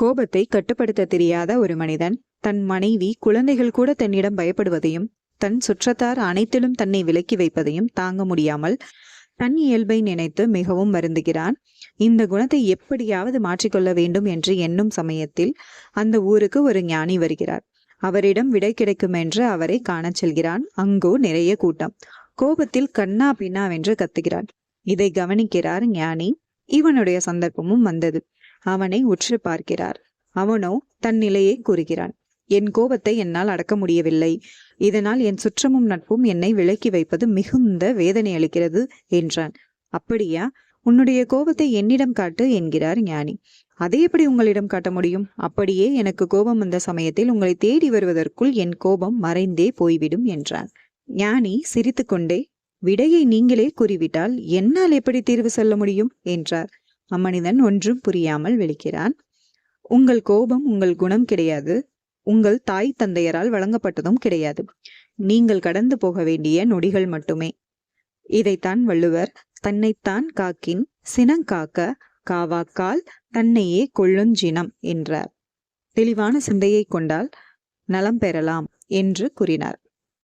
கோபத்தை கட்டுப்படுத்த தெரியாத ஒரு மனிதன் தன் மனைவி குழந்தைகள் கூட தன்னிடம் பயப்படுவதையும் தன் சுற்றத்தார் அனைத்திலும் தன்னை விலக்கி வைப்பதையும் தாங்க முடியாமல் தன் இயல்பை நினைத்து மிகவும் வருந்துகிறான். இந்த குணத்தை எப்படியாவது மாற்றிக்கொள்ள வேண்டும் என்று எண்ணும் சமயத்தில் அந்த ஊருக்கு ஒரு ஞானி வருகிறார். அவரிடம் விடை கிடைக்கும் என்று அவரை காணச் செல்கிறான். அங்கோ நிறைய கூட்டம். கோபத்தில் கண்ணா பின்னாவென்று கத்துகிறான் இதை கவனிக்கிறார் ஞானி. இவனுடைய சந்தர்ப்பமும் வந்தது. அவனை உற்று பார்க்கிறார். அவனோ தன் நிலையை கூறுகிறான். என் கோபத்தை என்னால் அடக்க முடியவில்லை. இதனால் என் சுற்றமும் நட்பும் என்னை விலக்கி வைப்பது மிகுந்த வேதனை அளிக்கிறது என்றான். அப்படியா? உன்னுடைய கோபத்தை என்னிடம் காட்டு என்கிறார் ஞானி. அதை எப்படி உங்களிடம் காட்ட முடியும்? அப்படியே எனக்கு கோபம் வந்த சமயத்தில் உங்களை தேடி வருவதற்குள் என் கோபம் மறைந்தே போய்விடும் என்றான். ஞானி சிரித்துக்கொண்டே விடையை நீங்களே கூறிவிட்டால் என்னால் எப்படி தீர்வு சொல்ல முடியும்? என்றார். அம்மனிதன் ஒன்றும் புரியாமல் விழிக்கிறான். உங்கள் கோபம் உங்கள் குணம் கிடையாது. உங்கள் தாய் தந்தையரால் வழங்கப்பட்டதும் கிடையாது. நீங்கள் கடந்து போக வேண்டிய நொடிகள் மட்டுமே. இதைத்தான் வள்ளுவர் தன்னைத்தான் காக்கின் சினங்காக்க காவாக்கால் தன்னையே கொள்ளுஞ்சினம் என்றார். தெளிவான சிந்தையை கொண்டால் நலம் பெறலாம் என்று கூறினார்.